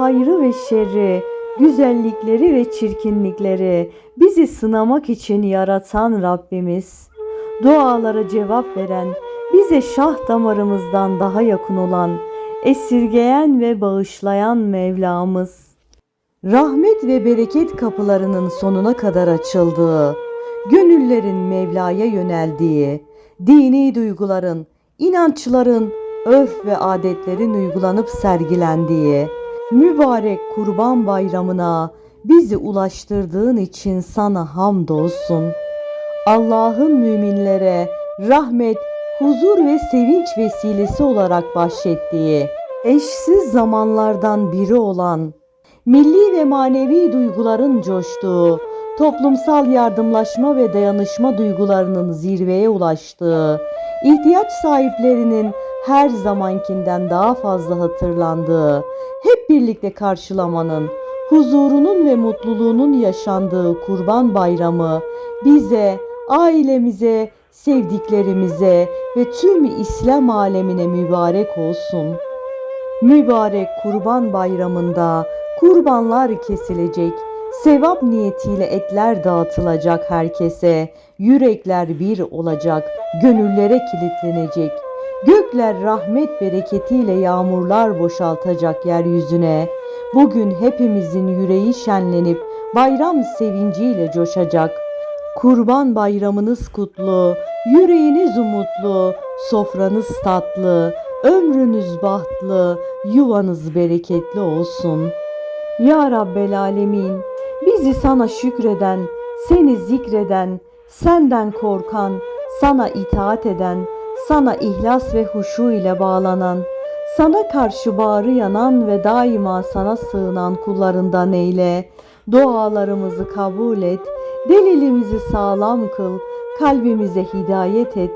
hayrı ve şerri, güzellikleri ve çirkinlikleri bizi sınamak için yaratan Rabbimiz, dualara cevap veren, bize şah damarımızdan daha yakın olan, esirgeyen ve bağışlayan Mevlamız, rahmet ve bereket kapılarının sonuna kadar açıldığı, gönüllerin Mevla'ya yöneldiği, dini duyguların, inançların, örf ve adetlerin uygulanıp sergilendiği, mübarek kurban bayramına bizi ulaştırdığın için sana hamdolsun. Allah'ın müminlere rahmet, huzur ve sevinç vesilesi olarak bahşettiği, eşsiz zamanlardan biri olan, milli ve manevi duyguların coştuğu, toplumsal yardımlaşma ve dayanışma duygularının zirveye ulaştığı, ihtiyaç sahiplerinin her zamankinden daha fazla hatırlandığı, hep birlikte karşılamanın, huzurunun ve mutluluğunun yaşandığı Kurban Bayramı bize, ailemize, sevdiklerimize ve tüm İslam alemine mübarek olsun. Mübarek Kurban Bayramı'nda kurbanlar kesilecek, sevap niyetiyle etler dağıtılacak herkese, yürekler bir olacak, gönüllere kilitlenecek. Gökler rahmet bereketiyle yağmurlar boşaltacak yeryüzüne. Bugün hepimizin yüreği şenlenip bayram sevinciyle coşacak. Kurban bayramınız kutlu, yüreğiniz umutlu, sofranız tatlı, ömrünüz bahtlı, yuvanız bereketli olsun. Ya Rabbel Alemin, bizi sana şükreden, seni zikreden, senden korkan, sana itaat eden, sana ihlas ve huşu ile bağlanan, sana karşı bağrı yanan ve daima sana sığınan kullarından eyle. Dualarımızı kabul et, delilimizi sağlam kıl, kalbimize hidayet et,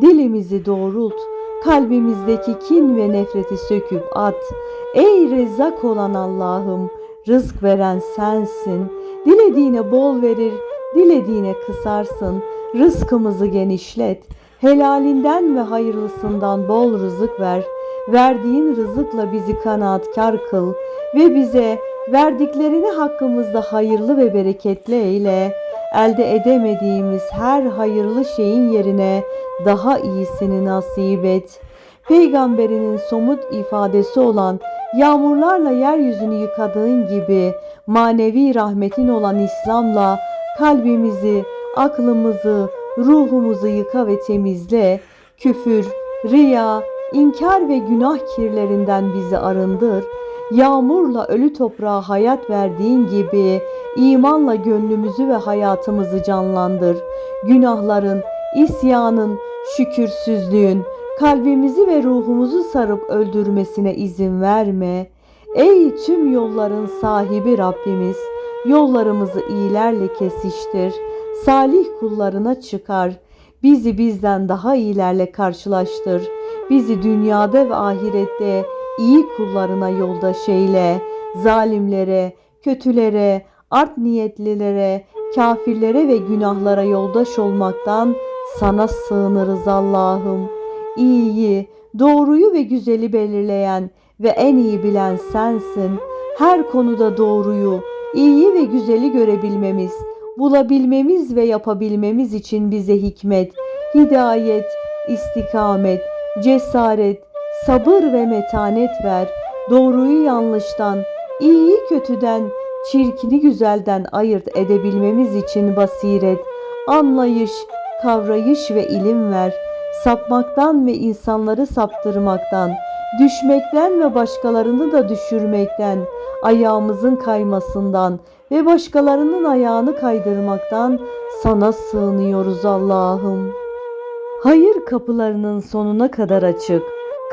dilimizi doğrult, kalbimizdeki kin ve nefreti söküp at. Ey rezzak olan Allah'ım, rızk veren sensin. Dilediğine bol verir, dilediğine kısarsın. Rızkımızı genişlet. Helalinden ve hayırlısından bol rızık ver. Verdiğin rızıkla bizi kanaatkar kıl ve bize verdiklerini hakkımızda hayırlı ve bereketli eyle. Elde edemediğimiz her hayırlı şeyin yerine daha iyisini nasip et. Peygamberinin somut ifadesi olan yağmurlarla yeryüzünü yıkadığın gibi manevi rahmetin olan İslam'la kalbimizi, aklımızı, ruhumuzu yıka ve temizle. Küfür, riya, inkar ve günah kirlerinden bizi arındır. Yağmurla ölü toprağa hayat verdiğin gibi imanla gönlümüzü ve hayatımızı canlandır. Günahların, isyanın, şükürsüzlüğün kalbimizi ve ruhumuzu sarıp öldürmesine izin verme. Ey tüm yolların sahibi Rabbimiz, yollarımızı iyilerle kesiştir. Salih kullarına çıkar. Bizi bizden daha iyilerle karşılaştır. Bizi dünyada ve ahirette iyi kullarına yoldaş eyle. Zalimlere, kötülere, art niyetlilere, kafirlere ve günahlara yoldaş olmaktan sana sığınırız Allah'ım. İyiyi, doğruyu ve güzeli belirleyen ve en iyi bilen sensin. Her konuda doğruyu, iyiyi ve güzeli görebilmemiz, bulabilmemiz ve yapabilmemiz için bize hikmet, hidayet, istikamet, cesaret, sabır ve metanet ver. Doğruyu yanlıştan, iyiyi kötüden, çirkini güzelden ayırt edebilmemiz için basiret, anlayış, kavrayış ve ilim ver. Sapmaktan ve insanları saptırmaktan, düşmekten ve başkalarını da düşürmekten, ayağımızın kaymasından ve başkalarının ayağını kaydırmaktan sana sığınıyoruz Allah'ım. Hayır kapılarının sonuna kadar açık,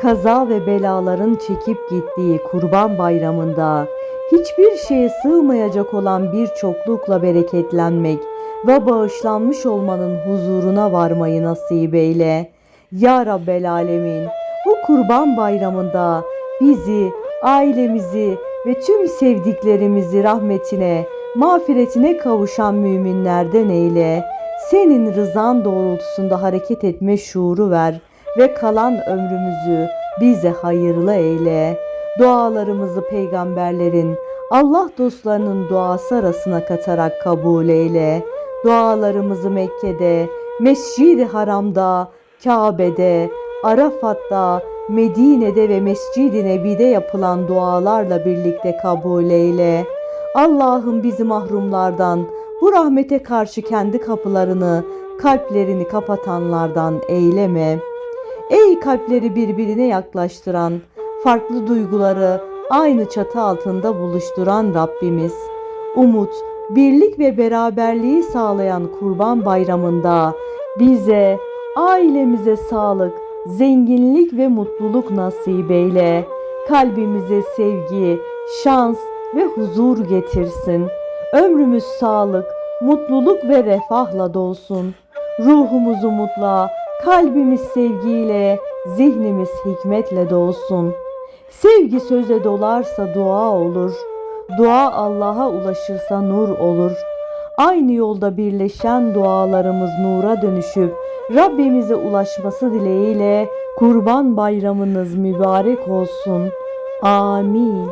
kaza ve belaların çekip gittiği Kurban Bayramı'nda hiçbir şeye sığmayacak olan bir çoklukla bereketlenmek ve bağışlanmış olmanın huzuruna varmayı nasip eyle. Ya Rabbel Alemin, bu Kurban Bayramı'nda bizi, ailemizi ve tüm sevdiklerimizi rahmetine, mağfiretine kavuşan müminlerden eyle. Senin rızan doğrultusunda hareket etme şuuru ver ve kalan ömrümüzü bize hayırlı eyle. Dualarımızı peygamberlerin, Allah dostlarının duası arasına katarak kabul eyle. Dualarımızı Mekke'de, Mescid-i Haram'da, Kabe'de, Arafat'ta, Medine'de ve Mescid-i Nebi'de yapılan dualarla birlikte kabul eyle. Allah'ım bizi mahrumlardan, bu rahmete karşı kendi kapılarını, kalplerini kapatanlardan eyleme. Ey kalpleri birbirine yaklaştıran, farklı duyguları aynı çatı altında buluşturan Rabbimiz. Umut, birlik ve beraberliği sağlayan Kurban Bayramı'nda bize, ailemize sağlık, zenginlik ve mutluluk nasip eyle. Kalbimize sevgi, şans ve huzur getirsin. Ömrümüz sağlık, mutluluk ve refahla dolsun. Ruhumuz umutla, kalbimiz sevgiyle, zihnimiz hikmetle dolsun. Sevgi söze dolarsa dua olur. Dua Allah'a ulaşırsa nur olur. Aynı yolda birleşen dualarımız nura dönüşüp Rabbimize ulaşması dileğiyle Kurban Bayramınız mübarek olsun. Amin.